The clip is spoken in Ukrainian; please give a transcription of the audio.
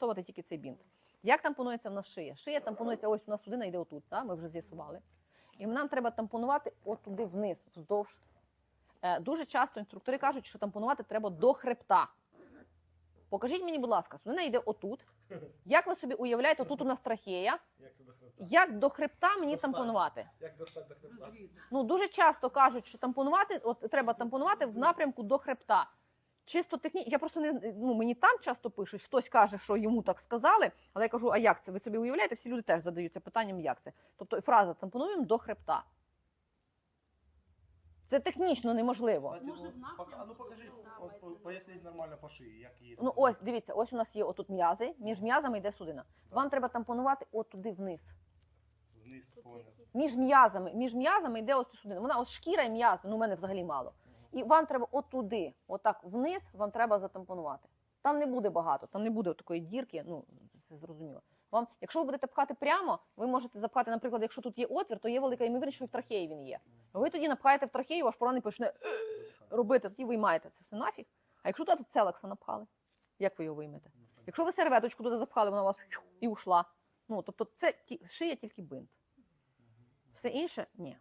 використовувати тільки цей бінт. Як тампонується в нас шия? Шия тампонується, ось у нас судина йде отут, да? ми вже з'ясували. І нам треба тампонувати отуди вниз, вздовж. Е, Дуже часто інструктори кажуть, що тампонувати треба до хребта. Покажіть мені, будь ласка, судина йде отут. Як ви собі уявляєте, тут у нас трахея. Як до хребта? Як до хребта мені Достати. тампонувати? Як достати до хребта? Ну дуже часто кажуть, що тампонувати, от треба тампонувати в напрямку до хребта. Чисто технічно, я просто не ну мені там часто пишуть, хтось каже, що йому так сказали, але я кажу, а як це? Ви собі уявляєте? Всі люди теж задаються питанням, як це. Тобто фраза тампонуємо до хребта. Це технічно неможливо. Кстати, Може, а ну покажіть, туди от, мається по- на увазі. поясніть нормально по шиї, як її. Ну ось, дивіться, ось у нас є отут м'язи, між м'язами йде судина. Вам треба тампонувати отуди вниз. Вниз поняв. Між м'язами, між м'язами йде ось судина. Вона ось шкіра і м'язи, ну у мене взагалі мало. І вам треба отуди, отак вниз, вам треба затампонувати. Там не буде багато, там не буде такої дірки, ну це зрозуміло. Вам, якщо ви будете пхати прямо, ви можете запхати, наприклад, якщо тут є отвір, то є велика ймовірність, що і в трахеї він є. Ви тоді напхаєте в трахею, ваш поранений почне робити, тоді виймаєте це все нафіг. А якщо туди целекса напхали, як ви його виймете? Якщо ви серветочку туди запхали, вона у вас і ушла. Ну тобто, це шия тільки бинт. Все інше ні.